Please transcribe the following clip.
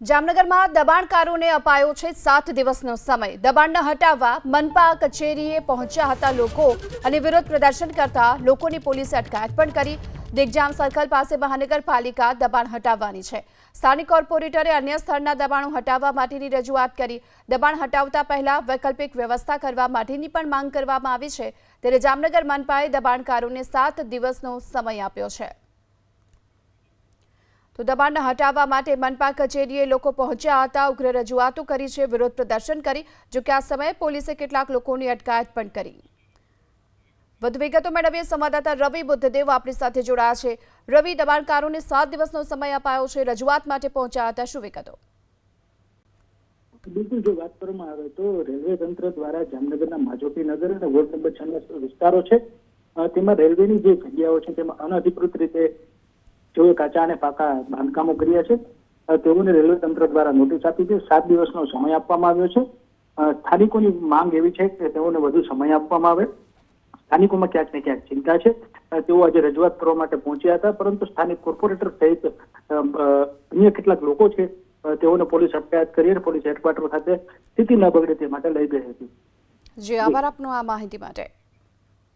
જામનગરમાં દબાણકારોને અપાયો છે સાત દિવસનો સમય. દબાણને હટાવવા મનપા કચેરીએ પહોંચ્યા હતા લોકો અને વિરોધ પ્રદર્શન કરતા લોકોની પોલીસે અટકાયત પણ કરી. દિગ્જામ સર્કલ પાસે મહાનગરપાલિકા દબાણ હટાવવાની છે. સ્થાનિક કોર્પોરેટરે અન્ય સ્થળના દબાણો હટાવવા માટેની રજૂઆત કરી. દબાણ હટાવતા પહેલા વૈકલ્પિક વ્યવસ્થા કરવા માટેની પણ માંગ કરવામાં આવી છે. ત્યારે જામનગર મનપાએ દબાણકારોને સાત દિવસનો સમય આપ્યો છે. તો દબાણને હટાવવા માટે મનપા કચેરીએ લોકો પહોંચ્યા હતા. ઉગ્ર રજૂઆતો કરી છે. વિરોધ પ્રદર્શન કરી જોકે આ સમયે પોલીસે કેટલાક લોકોની અટકાયત પણ કરી. વધુ વિગતો મેળવીએ. સંવાદદાતા રવિ બુદ્ધદેવ આપણી સાથે જોડાયા છે. રવિ, દબાણકારોને સાત દિવસનો સમય અપાયો છે. રજૂઆત માટે પહોંચ્યા હતા. શું વિગતો? બિલકુલ, જો વાત કરવામાં આવે તો રેલવે તંત્ર દ્વારા જામનગરના માજોટી નગર અને વોર્ડ નંબર છ વિસ્તારો છે. તેમાં રેલવેની જે જગ્યાઓ છે, તેમાં અનધિકૃત રીતે જેઓએ કાચા અને પાકા બાંધકામો કર્યા છે. તેઓને રેલવે તંત્ર દ્વારા નોટિસ આપી છે. સાત દિવસનો સમય આપવામાં આવ્યો છે. સ્થાનિકોની માંગ એવી છે કે તેઓને વધુ સમય આપવામાં આવે. સ્થાનિકોમાં ક્યાંક ને ક્યાંક ચિંતા છે. તેઓ આજે રજૂઆત કરવા માટે પહોંચ્યા હતા, પરંતુ સ્થાનિક કોર્પોરેટર સહિત અન્ય કેટલાક લોકો છે તેઓને પોલીસ અટકાયત કરી અને પોલીસ હેડક્વાર્ટર ખાતે સ્થિતિ ન બગડે તે માટે લઈ ગઈ હતી. જી, આભાર આપનો આ માહિતી માટે.